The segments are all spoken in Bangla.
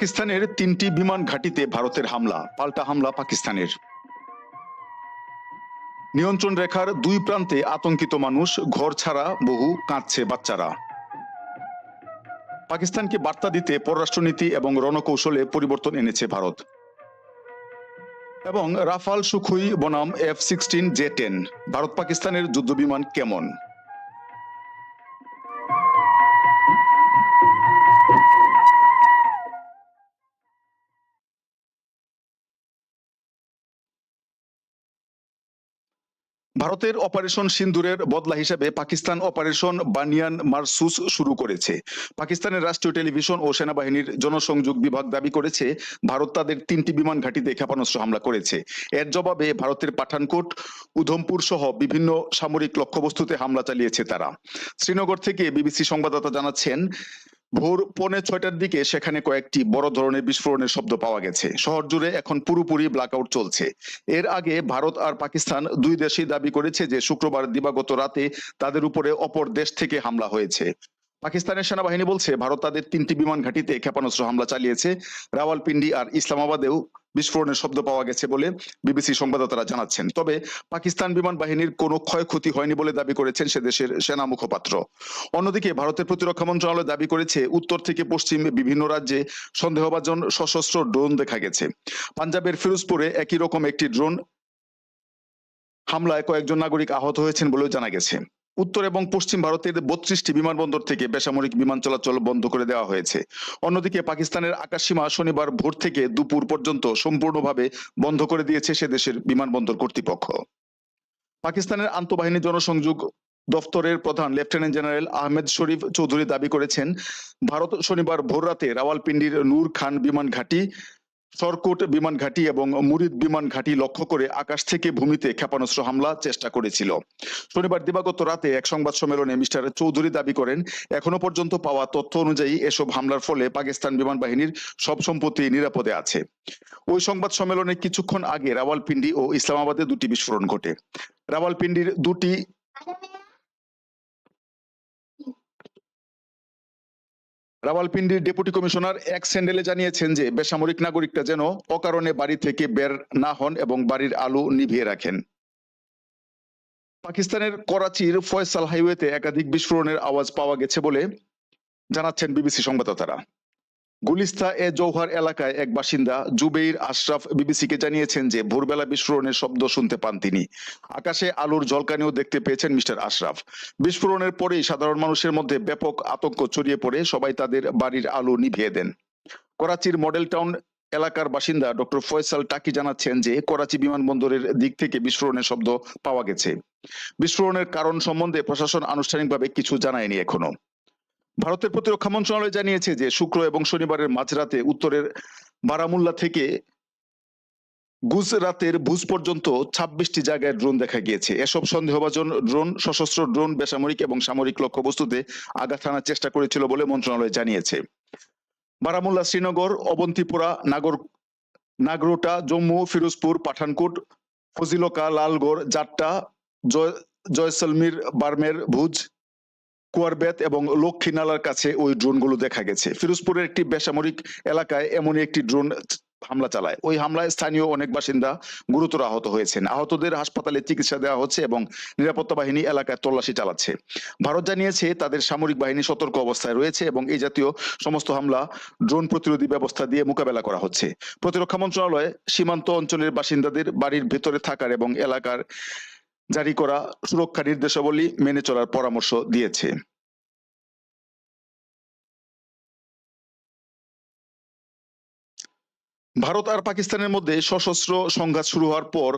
পাকিস্তানের তিনটি বিমান ঘাঁটিতে ভারতের হামলা, পাল্টা হামলা পাকিস্তানের। নিয়ন্ত্রণ রেখার দুই প্রান্তে আতঙ্কিত মানুষ, ঘর ছাড়া বহু কাঁদছে বাচ্চারা। পাকিস্তানকে বার্তা দিতে পররাষ্ট্রনীতি এবং রণকৌশলে পরিবর্তন এনেছে ভারত। এবং রাফাল সুখুই বনাম F sixteen J ten Bharat পাকিস্তানের যুদ্ধবিমান কেমন? ভারতের অপারেশন সিন্দুরের বদলা হিসেবে পাকিস্তান অপারেশন বানিয়ান মারসুস শুরু করেছে। পাকিস্তানের রাষ্ট্রীয় টেলিভিশন ও সেনাবাহিনীর জনসংযোগ বিভাগ দাবি করেছে, ভারত তাদের তিনটি বিমান ঘাঁটিতে ক্ষেপণাস্ত্র হামলা করেছে। এর জবাবে ভারতের পাঠানকোট, উধমপুর সহ বিভিন্ন সামরিক লক্ষ্যবস্তুতে হামলা চালিয়েছে তারা। শ্রীনগর থেকে বিবিসি সংবাদদাতা জানাচ্ছেন ভোর পৌনে ছয়টার দিকে সেখানে কয়েকটি বড় ধরনের বিস্ফোরণের শব্দ পাওয়া গেছে। শহর জুড়ে এখন পুরোপুরি ব্ল্যাকআউট চলছে। এর আগে ভারত আর পাকিস্তান দুই দেশই দাবি করেছে যে, শুক্রবার দিবাগত রাতে তাদের উপরে অপর দেশ থেকে হামলা হয়েছে। পাকিস্তানের সেনাবাহিনী বলছে, ভারত তাদের তিনটি বিমান ঘাঁটিতে ক্ষেপণাস্ত্র হামলা চালিয়েছে। রাওয়ালপিন্ডি আর ইসলামাবাদেও বিস্ফোরণের শব্দ পাওয়া গেছে বলে বিবিসি সংবাদদাতারা জানাচ্ছেন। তবে পাকিস্তান বিমান বাহিনীর কোনো ক্ষয়ক্ষতি হয়নি বলে দাবি করেছেন সে দেশের সেনা মুখপাত্র। অন্যদিকে ভারতের প্রতিরক্ষা মন্ত্রণালয় দাবি করেছে, উত্তর থেকে পশ্চিম বিভিন্ন রাজ্যে সন্দেহভাজন সশস্ত্র ড্রোন দেখা গেছে। পাঞ্জাবের ফিরোজপুরে একই রকম একটি ড্রোন হামলায় কয়েকজন নাগরিক আহত হয়েছেন বলেও জানা গেছে। উত্তর এবং পশ্চিম ভারতের বত্রিশটি বিমানবন্দর থেকে বেসামরিক বিমান চলাচল বন্ধ করে দেওয়া হয়েছে। অন্যদিকে পাকিস্তানের আকাশসীমা শনিবার ভোর থেকে দুপুর পর্যন্ত সম্পূর্ণভাবে বন্ধ করে দিয়েছে সে দেশের বিমানবন্দর কর্তৃপক্ষ। পাকিস্তানের আন্তঃবাহিনী জনসংযোগ দফতরের প্রধান লেফটেন্যান্ট জেনারেল আহমেদ শরীফ চৌধুরী দাবি করেছেন, ভারত শনিবার ভোররাতে রাওয়ালপিন্ডির নূর খান বিমান ঘাঁটি সরকোট বিমান ঘাঁটি এবং মুরিদ বিমান ঘাঁটি লক্ষ্য করে আকাশ থেকে ভূমিতে ক্ষেপণাস্ত্র হামলা চেষ্টা করেছিল। শনিবার দিবাগত রাতে এক সংবাদ সম্মেলনে মিস্টার চৌধুরী দাবি করেন, এখনও পর্যন্ত পাওয়া তথ্য অনুযায়ী এসব হামলার ফলে পাকিস্তান বিমান বাহিনীর সব সম্পত্তি নিরাপদে আছে। ওই সংবাদ সম্মেলনে কিছুক্ষণ আগে রাওয়ালপিন্ডি ও ইসলামাবাদে দুটি বিস্ফোরণ ঘটে। রাওয়ালপিন্ডির দুটি রাওয়ালপিন্ডির ডেপুটি কমিশনার এক স্যান্ডেলে জানিয়েছেন যে বেসামরিক নাগরিকরা যেন অকারণে বাড়ি থেকে বের না হন এবং বাড়ির আলো নিভিয়ে রাখেন। পাকিস্তানের করাচির ফয়সাল হাইওয়েতে একাধিক বিস্ফোরণের আওয়াজ পাওয়া গেছে বলে জানাচ্ছেন বিবিসি সংবাদদাতারা। গুলিস্তা এ জৌহার এলাকায় এক বাসিন্দা জুবেইর আশরাফ বিবিসিকে জানিয়েছেন যে ভোরবেলা বিস্ফোরণের শব্দ শুনতে পান তিনি। আকাশে আলোর ঝলকানিও দেখতে পেয়েছেন মিস্টার আশরাফ। বিস্ফোরণের পরেই সাধারণ মানুষের মধ্যে ব্যাপক আতঙ্ক ছড়িয়ে পড়ে, সবাই তাদের বাড়ির আলো নিভিয়ে দেন। করাচির মডেল টাউন এলাকার বাসিন্দা ডক্টর ফয়সাল টাকি জানাচ্ছেন যে করাচি বিমানবন্দরের দিক থেকে বিস্ফোরণের শব্দ পাওয়া গেছে। বিস্ফোরণের কারণ সম্বন্ধে প্রশাসন আনুষ্ঠানিকভাবে কিছু জানায়নি এখনও। ভারতের প্রতিরক্ষা মন্ত্রণালয় জানিয়েছে যে শুক্র এবং শনিবারের মাঝরাতে উত্তরের বারামুল্লা থেকে গুজরাতের ভুজ পর্যন্ত ছাব্বিশটি জায়গায় ড্রোন দেখা গিয়েছে। এসব সন্দেহভাজন ড্রোন, সশস্ত্র ড্রোন, বেসামরিক এবং সামরিক লক্ষ্যবস্তুতে আঘাত হানার চেষ্টা করেছিল বলে মন্ত্রণালয় জানিয়েছে। বারামুল্লা, শ্রীনগর, অবন্তিপুরা, নাগর, নাগরোটা, জম্মু, ফিরোজপুর, পাঠানকোট, ফজিলকা, লালগড়, জাট্টা, জয়, জয়সলমীর, বার্মের, ভুজ কুয়ারবেত এবং লক্ষ্মীনালার কাছে ওই ড্রোনগুলো দেখা গেছে। ফিরোজপুরের একটি বেসামরিক এলাকায় এমনই একটি ড্রোন হামলা চালায়। ওই হামলায় স্থানীয় অনেক বাসিন্দা গুরুতর আহত হয়েছেন। আহতদের হাসপাতালে চিকিৎসা দেওয়া হচ্ছে এবং নিরাপত্তা বাহিনী এলাকায় তল্লাশি চালাচ্ছে। ভারত জানিয়েছে, তাদের সামরিক বাহিনী সতর্ক অবস্থায় রয়েছে এবং এই জাতীয় সমস্ত হামলা ড্রোন প্রতিরোধী ব্যবস্থা দিয়ে মোকাবেলা করা হচ্ছে। প্রতিরক্ষা মন্ত্রণালয় সীমান্ত অঞ্চলের বাসিন্দাদের বাড়ির ভেতরে থাকার এবং এলাকার জারি করা সুরক্ষা নির্দেশাবলী মেনে চলার পরামর্শ দিয়েছে। ভারত আর পাকিস্তানের মধ্যে সশস্ত্র সংঘাত শুরু হওয়ার পর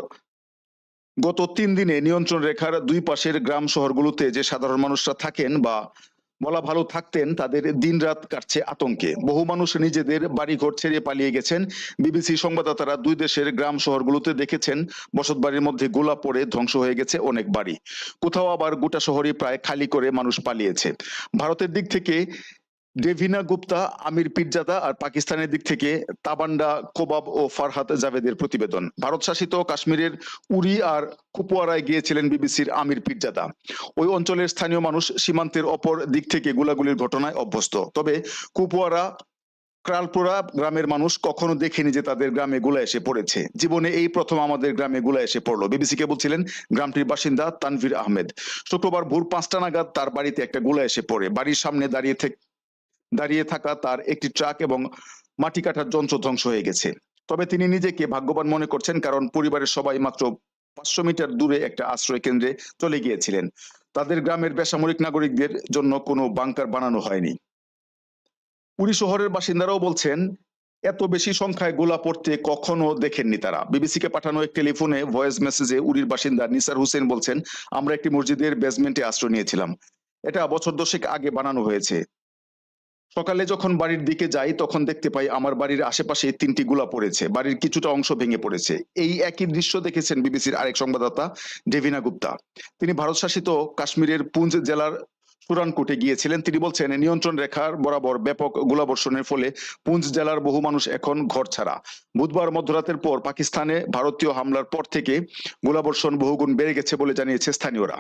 গত তিন দিনে নিয়ন্ত্রণ রেখার দুই পাশের গ্রাম শহরগুলোতে যে সাধারণ মানুষরা থাকেন বা বলা ভালো থাকতেন, তাদের দিনরাত কাটছে আতঙ্কে। বহু মানুষ নিজেদের বাড়িঘর ছেড়ে পালিয়ে গেছেন। বিবিসি সংবাদদাতারা দুই দেশের গ্রাম শহরগুলোতে দেখেছেন বসত বাড়ির মধ্যে গোলা পড়ে ধ্বংস হয়ে গেছে অনেক বাড়ি। কোথাও আবার গোটা শহরই প্রায় খালি করে মানুষ পালিয়েছে। ভারতের দিক থেকে ডেভিনা গুপ্তা, আমির পিরজাদা আর পাকিস্তানের দিক থেকে তাবান্ডা, কোবাব ও ফারহাত জাভেদের প্রতিবেদন। ভারত শাসিত কাশ্মীরের উরি আর কুপওয়ারায় গিয়েছিলেন বিবিসির আমির পিরজাদা। ওই অঞ্চলের স্থানীয় মানুষ সীমান্তের অপর দিক থেকে গোলাগুলির ঘটনায় অভ্যস্ত। তবে কুপওয়ারা, ক্রালপুরা গ্রামের মানুষ কখনো দেখেনি যে তাদের গ্রামে গুলা এসে পড়েছে। জীবনে এই প্রথম আমাদের গ্রামে গুলা এসে পড়ল। বিবিসিকে বলছিলেন, গ্রামটির বাসিন্দা তানভীর আহমেদ। শুক্রবার ভোর পাঁচটা নাগাদ তার বাড়িতে একটা গুলা এসে পড়ে। বাড়ির সামনে দাঁড়িয়ে থেকে দাঁড়িয়ে থাকা তার একটি ট্রাক এবং মাটি কাটার যন্ত্র ধ্বংস হয়ে গেছে। তবে তিনি নিজেকে ভাগ্যবান মনে করছেন কারণ পরিবারের সবাই মাত্র পাঁচশো মিটার দূরে একটা আশ্রয় কেন্দ্রে চলে গিয়েছিলেন। তাদের গ্রামের বেসামরিক নাগরিকদের জন্য কোনো বাংকার বানানো হয়নি। পুরী শহরের বাসিন্দারাও বলছেন, এত বেশি সংখ্যায় গোলা পড়তে কখনো দেখেননি তারা। বিবিসিকে পাঠানো এক টেলিফোনে ভয়েস মেসেজে উড়ির বাসিন্দা নিসার হোসেন বলছেন, আমরা একটি মসজিদের বেসমেন্টে আশ্রয় নিয়েছিলাম। এটা বছর দশেক আগে বানানো হয়েছে। সকালে যখন বাড়ির দিকে যাই, তখন দেখতে পাই আমার বাড়ির আশেপাশে তিনটি গুলা পড়েছে। বাড়ির কিছুটা অংশ ভেঙে পড়েছে। এই একই দৃশ্য দেখেছেন বিবিসির আরেক সংবাদদাতা, ডেভিনা গুপ্তা। তিনি ভারত শাসিত কাশ্মীরের পুঞ্জ জেলার সুরানকোটে গিয়েছিলেন। তিনি বলছেন, নিয়ন্ত্রণ রেখার বরাবর ব্যাপক গোলাবর্ষণের ফলে পুঞ্জ জেলার বহু মানুষ এখন ঘর ছাড়া। বুধবার মধ্যরাতের পর পাকিস্তানে ভারতীয় হামলার পর থেকে গোলাবর্ষণ বহুগুণ বেড়ে গেছে বলে জানিয়েছে স্থানীয়রা।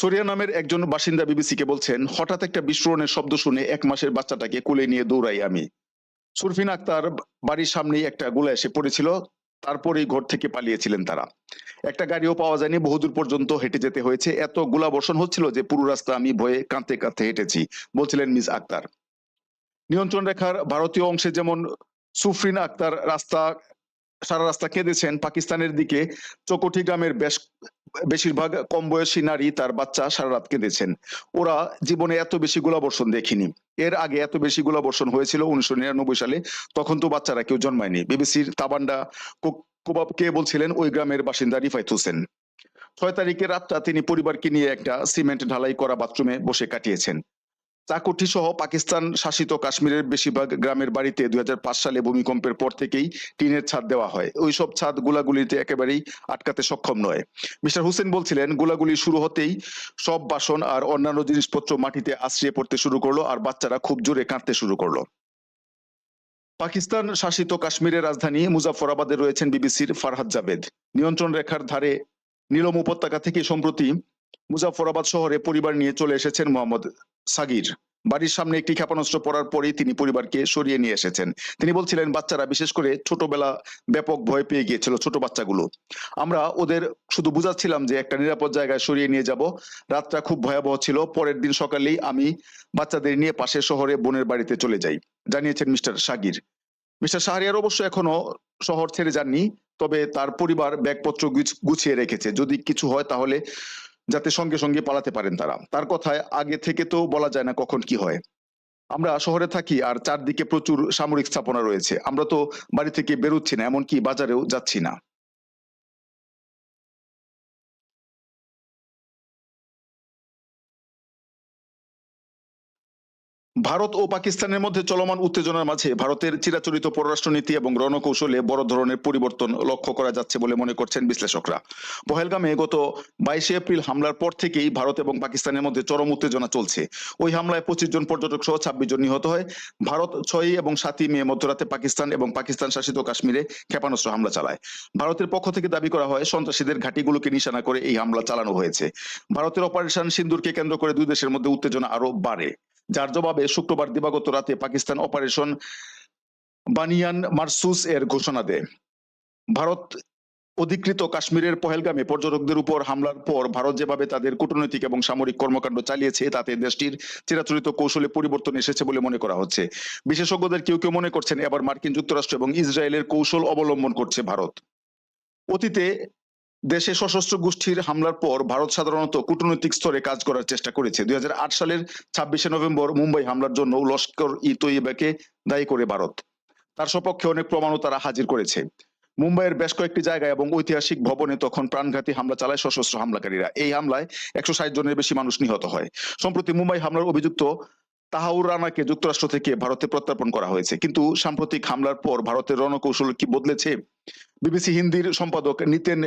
সোরিয়া নামের একজন বাসিন্দা বিবিসিকে বলছেন, হঠাৎ একটা বিস্ফোরণের শব্দ শুনে এক মাসের বাচ্চাটাকে কোলে নিয়ে দৌড়াই আমি। সুরফিন আক্তার বাড়ির সামনেই একটা গোলা এসে পড়েছিল, তারপরেই ঘর থেকে পালিয়েছিলেন তারা। একটা গাড়িও পাওয়া যায়নি, বহুদূর পর্যন্ত হেঁটে যেতে হয়েছে। এত গোলা বর্ষণ হচ্ছিল যে পুরো রাস্তা আমি ভয়ে কাঁদতে কাঁদতে হেঁটেছি, বলছিলেন মিস আক্তার। নিয়ন্ত্রণ রেখার ভারতীয় অংশে যেমন সুফরিন আক্তার রাস্তা, সারা রাস্তা কেঁদেছেন, পাকিস্তানের দিকে চকটি গ্রামের বেশ বেশিরভাগ কম বয়সী নারী তার বাচ্চা সারা রাত কেঁদেছেন। ওরা জীবনে এত বেশি গোলাবর্ষণ দেখিনি। এর আগে এত বেশি গোলাবর্ষণ হয়েছিল উনিশশো নিরানব্বই সালে, তখন তো বাচ্চারা কেউ জন্মায়নি। বিবিসির তাবান্ডা কোবাব কে বলছিলেন? ওই গ্রামের বাসিন্দা রিফাইত হোসেন। ছয় তারিখে রাতটা তিনি পরিবারকে নিয়ে একটা সিমেন্ট ঢালাই করা বাথরুমে বসে কাটিয়েছেন। চাকুটি সহ পাকিস্তান শাসিত কাশ্মীরের বেশিরভাগ গ্রামের বাড়িতে দুই হাজার পাঁচ সালে ভূমিকম্পের পর থেকেই টিনের ছাদ দেওয়া হয়। ওইসব ছাদ গুলাগুলিতে একেবারেই আটকাতে সক্ষম নয়। মিস্টার হোসেন বলছিলেন, গুলাগুলি শুরু হতেই সব বাসন আর অন্যান্য জিনিসপত্র মাটিতে আশ্রিয়ে পড়তে শুরু করল আর বাচ্চারা খুব জোরে কাঁদতে শুরু করল। পাকিস্তান শাসিত কাশ্মীরের রাজধানী মুজাফরাবাদে রয়েছেন বিবিসির ফারহাদ জাভেদ। নিয়ন্ত্রণ রেখার ধারে নীলম উপত্যকা থেকে সম্প্রতি মুজাফরাবাদ শহরে পরিবার নিয়ে চলে এসেছেন মোহাম্মদ সাগির। বাড়ির সামনে একটি ক্ষেপণাস্ত্র পড়ার পরেই তিনি পরিবারকে সরিয়ে নিয়ে এসেছেন। তিনি বলছিলেন, বাচ্চারা, বিশেষ করে ছোটবেলা ব্যাপক ভয় পেয়ে গিয়েছিল ছোট বাচ্চাগুলো। আমরা ওদের শুধু বুঝাচ্ছিলাম যে একটা নিরাপদ জায়গায় সরিয়ে নিয়ে যাব। রাতটা খুব ভয়াবহ ছিল। পরের দিন সকালেই আমি বাচ্চাদের নিয়ে পাশের শহরে বোনের বাড়িতে চলে যাই। জানিয়েছেন মিস্টার সাগির। মিস্টার শাহরিয়ার অবশ্য এখনও শহর ছেড়ে যাননি, তবে তার পরিবার ব্যাগপত্র গুছ- গুছিয়ে রেখেছে। যদি কিছু হয় তাহলে যাতে সঙ্গে সঙ্গে পালাতে পারেন তারা। তার কথায় আগে থেকে তো বলা যায় না কখন কি হয়। আমরা শহরে থাকি আর চারদিকে প্রচুর সামরিক স্থাপনা রয়েছে। আমরা তো বাড়ি থেকে বেরোচ্ছি না, এমনকি বাজারেও যাচ্ছি না। ভারত ও পাকিস্তানের মধ্যে চলমান উত্তেজনার মাঝে ভারতের চিরাচরিত পররাষ্ট্রনীতি এবং রণকৌশলে বড় ধরনের পরিবর্তন লক্ষ্য করা যাচ্ছে বলে মনে করছেন বিশ্লেষকরা। পহেলগামে গত বাইশে এপ্রিল হামলার পর থেকেই ভারত এবং পাকিস্তানের মধ্যে চরম উত্তেজনা চলছে। ওই হামলায় পঁচিশ জন পর্যটক সহ ছাব্বিশ জন নিহত হয়। ভারত ছয়ই এবং সাতই মে মধ্যরাতে পাকিস্তান এবং পাকিস্তান শাসিত কাশ্মীরে ক্ষেপণাস্ত্র হামলা চালায়। ভারতের পক্ষ থেকে দাবি করা হয়, সন্ত্রাসীদের ঘাঁটিগুলোকে নিশানা করে এই হামলা চালানো হয়েছে। ভারতের অপারেশন সিন্দুরকে কেন্দ্র করে দুই দেশের মধ্যে উত্তেজনা আরও বাড়ে। যার জবাবে শুক্রবার দিবাগত রাতে পাকিস্তান অপারেশন বানিয়ান মারসুস এর ঘোষণা দেয়। ভারত অধিকৃত কাশ্মীরের পহেলগামে পর্যটকদের উপর হামলার পর ভারত যেভাবে তাদের কূটনৈতিক এবং সামরিক কর্মকাণ্ড চালিয়েছে, তাতে দেশটির চিরাচরিত কৌশলে পরিবর্তন এসেছে বলে মনে করা হচ্ছে। বিশেষজ্ঞদের কেউ কেউ মনে করছেন এবার মার্কিন যুক্তরাষ্ট্র এবং ইসরায়েলের কৌশল অবলম্বন করছে ভারত। অতীতে দেশে সশস্ত্র গোষ্ঠীর হামলার পর ভারত সাধারণত কূটনৈতিক স্তরে কাজ করার চেষ্টা করেছে। দুই হাজার আট সালের ছাব্বিশে নভেম্বর মুম্বাই হামলার জন্য লস্কর ই তৈবাকে দায়ী করে ভারত। তার সপক্ষে অনেক প্রমাণও তারা হাজির করেছে। মুম্বাইয়ের বেশ কয়েকটি জায়গায় এবং ঐতিহাসিক ভবনে তখন প্রাণঘাতী হামলা চালায় সশস্ত্র হামলাকারীরা। এই হামলায় একশো ষাট জনের বেশি মানুষ নিহত হয়। সম্প্রতি মুম্বাই হামলার অভিযুক্ত তাহাউর রানাকে যুক্তরাষ্ট্র থেকে ভারতে প্রত্যর্পণ করা হয়েছে। কিন্তু সাম্প্রতিক হামলার পর ভারতের রণকৌশল কি বদলেছে? বিবিসি হিন্দির সম্পাদক নিতেন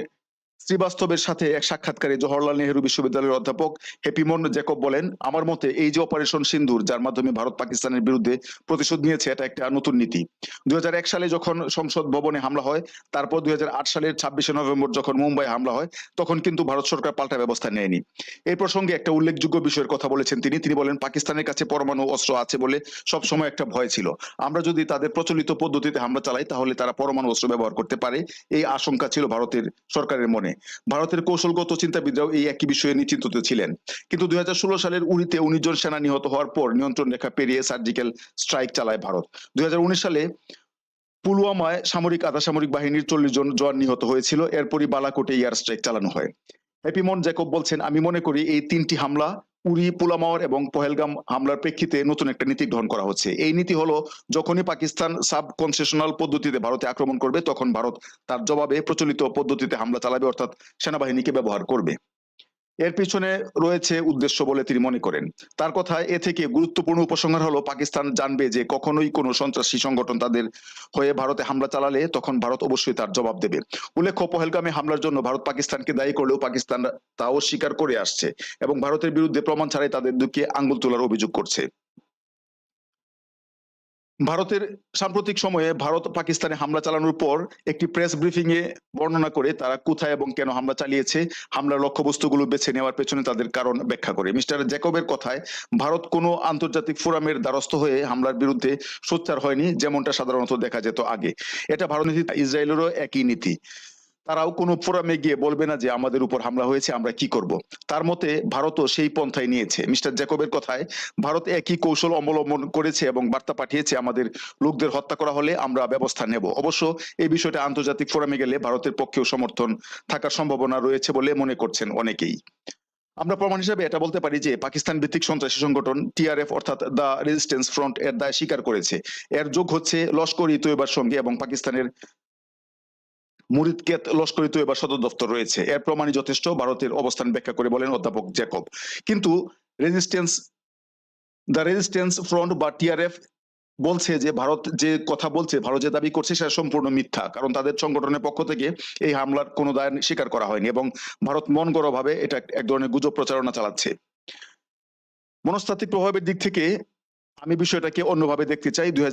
শ্রীবাস্তবের সাথে এক সাক্ষাৎকারে জওহরলাল নেহেরু বিশ্ববিদ্যালয়ের অধ্যাপক হেপিমন জ্যাকব বলেন, আমার মতে এই যে অপারেশন সিন্ধুর যার মাধ্যমে ভারত পাকিস্তানের বিরুদ্ধে প্রতিশোধ নিয়েছে, এটা একটা নতুন নীতি। দুই হাজার এক সালে যখন সংসদ ভবনে হামলা হয়, তারপর দুই হাজার আট সালের ছাব্বিশে নভেম্বর যখন মুম্বাই হামলা হয়, তখন কিন্তু ভারত সরকার পাল্টা ব্যবস্থা নেয়নি। এই প্রসঙ্গে একটা উল্লেখযোগ্য বিষয়ের কথা বলেছেন তিনি। তিনি বলেন, পাকিস্তানের কাছে পরমাণু অস্ত্র আছে বলে সব সময় একটা ভয় ছিল। আমরা যদি তাদের প্রচলিত পদ্ধতিতে হামলা চালাই, তাহলে তারা পরমাণু অস্ত্র ব্যবহার করতে পারে। এই আশঙ্কা ছিল ভারতের সরকারের মনে। ভারতের কৌশলগত চিন্তাবিদরাও এই একই বিষয়ে নিশ্চিন্ত ছিলেন। কিন্তু দুই সালের উড়িতে উনিশ জন সেনা নিহত হওয়ার পর নিয়ন্ত্রণ রেখা পেরিয়ে সার্জিক্যাল স্ট্রাইক চালায় ভারত। দুই হাজার উনিশ সালে পুলওয়ামায় সামরিক আধা সামরিক বাহিনীর চল্লিশ জন জওয়ান নিহত হয়েছিল। এরপরই বালাকোটে এয়ার স্ট্রাইক চালানো হয়। হ্যাপিমন জ্যাকব বলছেন, আমি মনে করি এই তিনটি হামলা উরি, পুলামর এবং পহেলগাম হামলার প্রেক্ষিতে নতুন একটা নীতি গ্রহণ করা হচ্ছে। এই নীতি হলো, যখনই পাকিস্তান সাব কনসেশনাল পদ্ধতিতে ভারতে আক্রমণ করবে, তখন ভারত তার জবাবে প্রচলিত পদ্ধতিতে হামলা চালাবে, অর্থাৎ সেনাবাহিনীকে ব্যবহার করবে। এর পিছনে রয়েছে উদ্দেশ্য বলে তিনি মনে করেন। তার কথা এ থেকে গুরুত্বপূর্ণ উপসংহার হলো, পাকিস্তান জানবে যে কখনোই কোনো সন্ত্রাসী সংগঠন তাদের হয়ে ভারতে হামলা চালালে তখন ভারত অবশ্যই তার জবাব দেবে। উল্লেখ্য, পহেলগামে হামলার জন্য ভারত পাকিস্তানকে দায়ী করলেও পাকিস্তান তাও স্বীকার করে আসছে এবং ভারতের বিরুদ্ধে প্রমাণ ছাড়াই তাদের দুঃখে আঙ্গুল তোলার অভিযোগ করছে। ভারতের সাম্প্রতিক সময়ে ভারত পাকিস্তানে হামলা চালানোর পর একটি প্রেস ব্রিফিং এ বর্ণনা করে তারা কোথায় এবং কেন হামলা চালিয়েছে, হামলার লক্ষ্যবস্তুগুলো বেছে নেওয়ার পেছনে তাদের কারণ ব্যাখ্যা করে। মিস্টার জ্যাকবের কথায়, ভারত কোনো আন্তর্জাতিক ফোরামের দ্বারস্থ হয়ে হামলার বিরুদ্ধে সোচ্চার হয়নি, যেমনটা সাধারণত দেখা যেত আগে। এটা ভারত নীতি ইসরায়েলেরও একই নীতি। তারাও কোনো ফোরামে গিয়ে বলবে না যে আমাদের উপর হামলা হয়েছে, আমরা কি করব। তার মতে ভারতও সেই পন্থায় নিয়েছে। মিস্টার জ্যাকবের কথায়, ভারত একই কৌশল অবলম্বন করেছে এবং বার্তা পাঠিয়েছে আমাদের লোকদের হত্যা করা হলে আমরা ব্যবস্থা নেব। অবশ্য এই বিষয়টা আন্তর্জাতিক ফোরামে গেলে ভারতের পক্ষেও সমর্থন থাকার সম্ভাবনা রয়েছে বলে মনে করছেন অনেকেই। আমরা প্রমাণ হিসেবে এটা বলতে পারি যে পাকিস্তান ভিত্তিক সন্ত্রাসী সংগঠন টিআরএফ অর্থাৎ দ্য রেজিস্ট্যান্স ফ্রন্ট এর দায় স্বীকার করেছে। এর যোগ হচ্ছে লস্কর ই তৈবার সঙ্গে এবং পাকিস্তানের মুরিদকেত লস্করি তৈবা সদর দপ্তর রয়েছে। এর প্রমাণই যথেষ্ট, ভারতের অবস্থান ব্যাখ্যা করে বলেন অধ্যাপক জ্যাকব। কিন্তু রেজিস্ট্যান্স দ্য রেজিস্ট্যান্স ফ্রন্ট বা টিআরএফ বলছে যে ভারত যে কথা বলছে, ভারত যে দাবি করছে, সেটা সম্পূর্ণ মিথ্যা। কারণ তাদের সংগঠনের পক্ষ থেকে এই হামলার কোনো দায় স্বীকার করা হয়নি এবং ভারত মন ভাবে এটা এক ধরনের গুজব প্রচারণা চালাচ্ছে। মনস্তাত্ত্বিক প্রভাবের দিক থেকে আমি বিষয়টাকে অন্যভাবে দেখতে চাই। দুই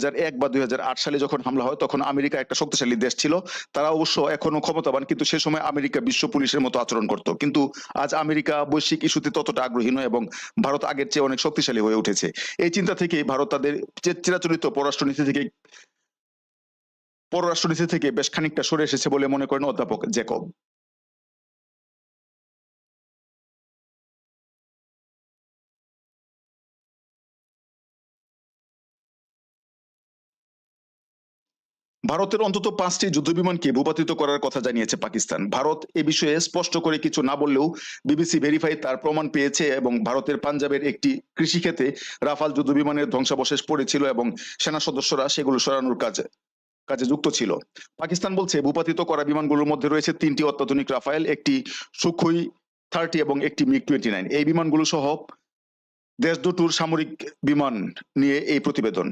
বা দুই সালে যখন হামলা হয়, তখন আমেরিকা একটা শক্তিশালী দেশ ছিল। তারা অবশ্য এখনও ক্ষমতাবান, কিন্তু সে সময় আমেরিকা বিশ্ব পুলিশের মতো আচরণ করত। কিন্তু আজ আমেরিকা বৈশ্বিক ইস্যুতে ততটা আগ্রহী নয় এবং ভারত আগের চেয়ে অনেক শক্তিশালী হয়ে উঠেছে। এই চিন্তা থেকেই ভারত তাদের চিরাচরিত পররাষ্ট্রনীতি থেকে পররাষ্ট্রনীতি থেকে বেশ খানিকটা সরে এসেছে বলে মনে করেন অধ্যাপক জ্যাকব। ভারতের অন্তত পাঁচটি যুদ্ধবিমানকে ভূপাতিত করার কথা জানিয়েছে পাকিস্তান। ভারত এ বিষয়ে স্পষ্ট করে কিছু না বললেও বিবিসি ভেরিফাই তার প্রমাণ পেয়েছে এবং ভারতের পাঞ্জাবের একটি কৃষিক্ষেত্রে রাফাল যুদ্ধবিমানের ধ্বংসাবশেষ পড়েছিল এবং সেনা সদস্যরা সেগুলো সরানোর কাজে কাজে যুক্ত ছিল। পাকিস্তান বলছে ভূপাতিত করা বিমানগুলোর মধ্যে রয়েছে তিনটি অত্যাধুনিক রাফায়েল, একটি সুখই থার্টি এবং একটি মিগ টোয়েন্টি নাইন। এই বিমানগুলো সহ দেশ দুটোর সামরিক বিমান নিয়ে এই প্রতিবেদন।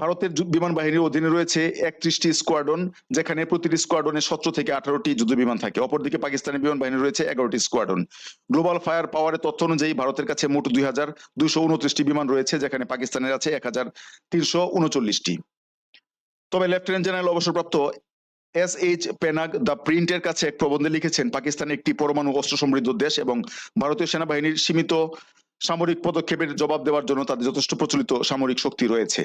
ভারতের বিমান বাহিনীর অধীনে রয়েছে একত্রিশটি স্কোয়াডন যেখানে প্রতিটি স্কোয়াডনে সতেরো থেকে আঠারোটি যুদ্ধ বিমান থাকে। অপরদিকে পাকিস্তানের বিমান বাহিনী রয়েছে এগারোটি স্কোয়াডন গ্লোবাল ফায়ার পাওয়ারের তথ্য অনুযায়ী ভারতের কাছে মোট দুই হাজার দুইশো উনত্রিশটি বিমান রয়েছে, যেখানে পাকিস্তানের আছে এক হাজার তিনশো উনচল্লিশটি। তবে লেফটেন্যান্ট জেনারেল অবসরপ্রাপ্ত এস এইচ পেনাগ দ্য প্রিন্টের কাছে এক প্রবন্ধে লিখেছেন, পাকিস্তান একটি পরমাণু অস্ত্র সমৃদ্ধ দেশ এবং ভারতীয় সেনাবাহিনীর সীমিত সামরিক পদক্ষেপের জবাব দেওয়ার জন্য তাদের যথেষ্ট প্রচলিত সামরিক শক্তি রয়েছে।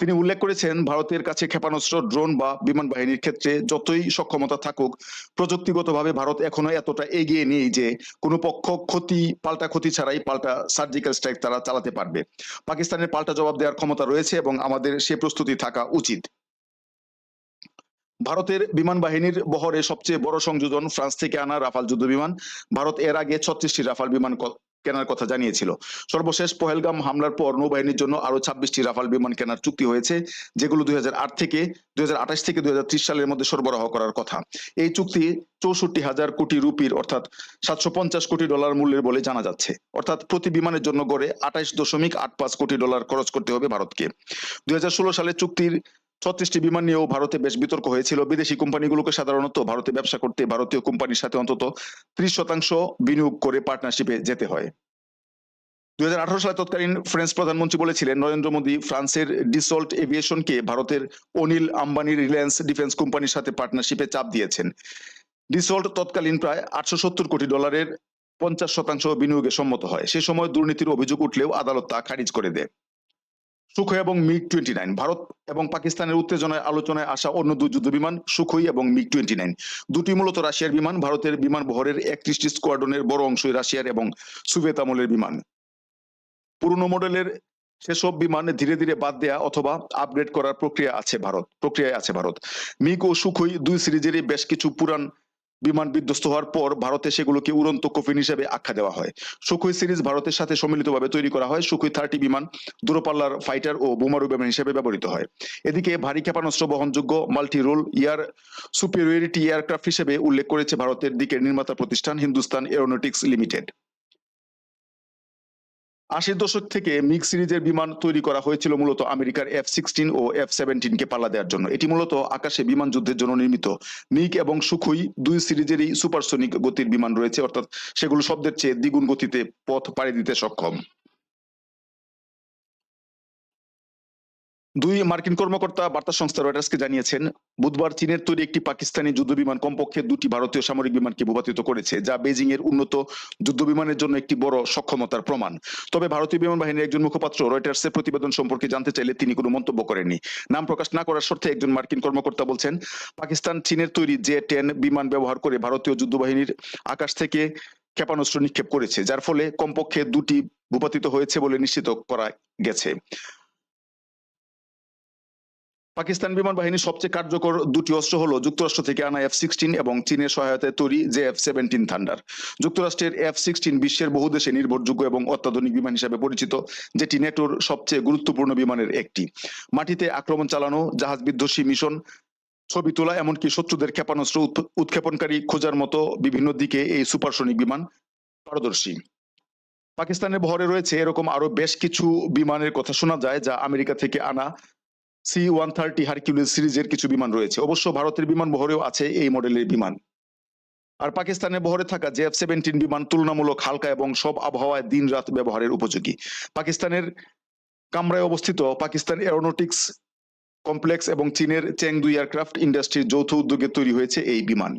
তিনি উল্লেখ করেছেন, ভারতের কাছে ক্ষেপণাস্ত্র, ড্রোন বা বিমান বাহিনীর ক্ষেত্রে যতই সক্ষমতা থাকুক, প্রযুক্তিগতভাবে ভারত এখনও এতটা এগিয়ে নেই যে কোনো পক্ষ ক্ষতি, পাল্টা ক্ষতি ছাড়াই পাল্টা সার্জিক্যাল স্ট্রাইক তারা চালাতে পারবে। পাকিস্তানের পাল্টা জবাব দেওয়ার ক্ষমতা রয়েছে এবং আমাদের সে প্রস্তুতি থাকা উচিত। ভারতের বিমান বাহিনীর বহরে সবচেয়ে বড় সংযোজন ফ্রান্স থেকে আনা রাফাল যুদ্ধ বিমান ভারত এর আগে ছত্রিশটি রাফাল বিমান কেনার কথা জানিয়েছিল। সর্বশেষ পহেলগাম হামলার পর নৌবাহিনীর জন্য আরও ছাব্বিশটি রাফাল বিমান কেনার চুক্তি হয়েছে, যেগুলো দুই থেকে দুই থেকে দুই সালের মধ্যে সরবরাহ করার কথা। এই চুক্তি চৌষট্টি হাজার কোটি রুপির অর্থাৎ সাতশো পঞ্চাশ কোটি ডলার মূল্যের বলে জানা যাচ্ছে। অর্থাৎ প্রতি বিমানের জন্য গড়ে আঠাইশ দশমিক আট পাঁচ কোটি ডলার খরচ করতে হবে ভারতকে। দুই হাজার ষোলো সালে চুক্তির ছত্রিশটি বিমান নিয়েও ভারতে বেশ বিতর্ক হয়েছিল। বিদেশি কোম্পানিগুলোকে সাধারণত ভারতে ব্যবসা করতে ভারতীয় কোম্পানির সাথে অন্তত ত্রিশ শতাংশ বিনিয়োগ করে পার্টনারশিপে যেতে হয়। দুই সালে তৎকালীন ফ্রেঞ্চ প্রধানমন্ত্রী বলেছিলেন, নরেন্দ্র মোদী ফ্রান্সের ডিসল্ট এভিয়েশনকে ভারতের অনিল আম্বানি রিলায়েন্স ডিফেন্স কোম্পানির সাথে পার্টনারশিপে চাপ দিয়েছেন। ডিসল্ট তৎকালীন প্রায় আটশো সত্তর কোটি ডলারের পঞ্চাশ শতাংশ বিনিয়োগে সম্মত হয়। সে সময় দুর্নীতির অভিযোগ উঠলেও আদালত তা খারিজ করে দেয়। সুখই এবং মিগ টোয়েন্টি নাইন। ভারত এবং পাকিস্তানের উত্তেজনায়, আলোচনায় আসা অন্য দুই যুদ্ধ বিমান সুখই এবং মিগ টোয়েন্টি নাইন। দুটি মূলত রাশিয়ার বিমান, ভারতের বিমান বহরের একত্রিশটি স্কোয়াড্রনের বড় অংশই রাশিয়ার এবং সুভেত আমলের বিমান। পুরনো মডেলের সেসব বিমান ধীরে ধীরে বাদ দেয়া অথবা আপগ্রেড করার প্রক্রিয়া আছে ভারত, প্রক্রিয়ায় আছে ভারত। মিগ ও সুখই দুই সিরিজেরই বেশ কিছু পুরান বিমান বিধ্বস্ত হওয়ার পর ভারতে সেগুলোকে উড়ন্ত কফিন হিসেবে আখ্যা দেওয়া হয়। সুখই সিরিজ ভারতের সাথে সম্মিলিতভাবে তৈরি করা হয়। সুখই থার্টি বিমান, দূরপাল্লার ফাইটার ও বোমারু বিমান হিসেবে ব্যবহৃত হয়। এদিকে ভারী ক্ষেপণাস্ত্র বহনযোগ্য multi role air superiority aircraft হিসেবে উল্লেখ করেছে ভারতের দিকের নির্মাতা প্রতিষ্ঠান হিন্দুস্তান এরোনটিক্স লিমিটেড আশির দশক থেকে মিগ সিরিজের বিমান তৈরি করা হয়েছিল মূলত আমেরিকার এফ সিক্সটিন ও এফ সেভেন্টিন কে পাল্লা দেওয়ার জন্য। এটি মূলত আকাশে বিমান যুদ্ধের জন্য নির্মিত। মিক এবং সুখুই দুই সিরিজেরই সুপারসনিক গতির বিমান রয়েছে, অর্থাৎ সেগুলো শব্দের চেয়ে দ্বিগুণ গতিতে পথ পাড়ি দিতে সক্ষম। দুই মার্কিন কর্মকর্তা বার্তা সংস্থা রয়টার্সকে জানিয়েছেন, বুধবার চীনের তৈরি একটি পাকিস্তানি যুদ্ধ বিমান কমপক্ষে দুটি ভারতীয় সামরিক বিমানকে ভূপাতিত করেছে, যা বেজিং এর উন্নত যুদ্ধ বিমানের জন্য একটি বড় সক্ষমতার প্রমাণ। তবে ভারতীয় বিমান বাহিনীর একজন মুখপাত্র রয়টার্সের প্রতিবেদন সম্পর্কে জানতে চাইলে তিনি কোনো মন্তব্য করেননি। নাম প্রকাশ না করার শর্তে একজন মার্কিন কর্মকর্তা বলছেন, পাকিস্তান চীনের তৈরি জে টেন বিমান ব্যবহার করে ভারতীয় যুদ্ধ বাহিনীর আকাশ থেকে ক্ষেপণাস্ত্র নিক্ষেপ করেছে, যার ফলে কমপক্ষে দুটি ভূপাতিত হয়েছে বলে নিশ্চিত করা গেছে। পাকিস্তান বিমান বাহিনীর সবচেয়ে কার্যকর দুটি অস্ত্র হলো যুক্তরাষ্ট্র থেকে আনা এফ সিক্সটিন এবং চীনের সহায়তায় তৈরি জে এফ সেভেন্টিন থান্ডার যুক্তরাষ্ট্রের এফ সিক্সটিন বিশ্বের বহু দেশে নির্ভরযোগ্য এবং অত্যাধুনিক বিমান হিসেবে পরিচিত, যেটি নেটোর সবচেয়ে গুরুত্বপূর্ণ বিমানের একটি। মাটিতে আক্রমণ চালানো, জাহাজ বিধ্বসী মিশন, ছবি তোলা, এমনকি শত্রুদের ক্ষেপণাস্ত্র উৎ- উৎক্ষেপণকারী খোঁজার মতো বিভিন্ন দিকে এই সুপারসনিক বিমান পারদর্শী। পাকিস্তানের বহরে রয়েছে এরকম আরও বেশ কিছু বিমানের কথা শোনা যায়, যা আমেরিকা থেকে আনা সি ওয়ান থার্টি হারকিউলিস সিরিজের কিছু বিমান রয়েছে। অবশ্য ভারতের বিমান বহরেও আছে এই মডেলের বিমান। আর পাকিস্তানের বহরে থাকা জেএফ সেভেন্টিন বিমান তুলনামূলক হালকা এবং সব আবহাওয়ায় দিন রাত ব্যবহারের উপযোগী। পাকিস্তানের কামরায় অবস্থিত পাকিস্তান এরোনটিক্স কমপ্লেক্স এবং চীনের চেং দুই এয়ারক্রাফট ইন্ডাস্ট্রির যৌথ উদ্যোগে তৈরি হয়েছে এই বিমান।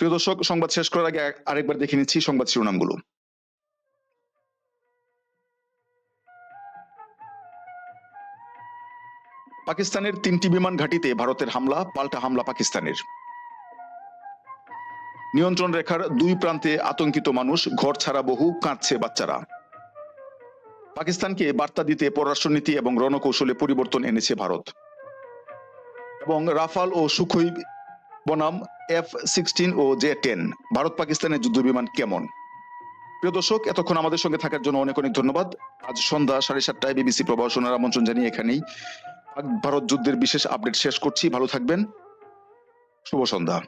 প্রিয় দর্শক, সংবাদ শেষ করার আগে আরেকবার দেখে নিচ্ছি সংবাদ শিরোনামগুলো। পাকিস্তানের তিনটি বিমান ঘাঁটিতে ভারতের হামলা, পাল্টা হামলা পাকিস্তানের। নিয়ন্ত্রণ রেখার দুই প্রান্তে আতঙ্কিত মানুষ, ঘর ছাড়া বহু কাঁদছে বাচ্চারা। পাকিস্তানকে বার্তা দিতে পররাষ্ট্রনীতি এবং রণকৌশলে পরিবর্তন এনেছে ভারত। এবং রাফাল ও সুখই বনাম এফ সিক্সটিন ও জে টেন ভারত পাকিস্তানের যুদ্ধ বিমান কেমন? প্রিয় দর্শক, এতক্ষণ আমাদের সঙ্গে থাকার জন্য অনেক অনেক ধন্যবাদ। আজ সন্ধ্যা সাড়ে সাতটায় বিবিসি প্রবাহ শোনার আমন্ত্রণ জানিয়ে এখানেই ভারত যুদ্ধের বিশেষ আপডেট শেষ করছি। ভালো থাকবেন। শুভ সন্ধ্যা।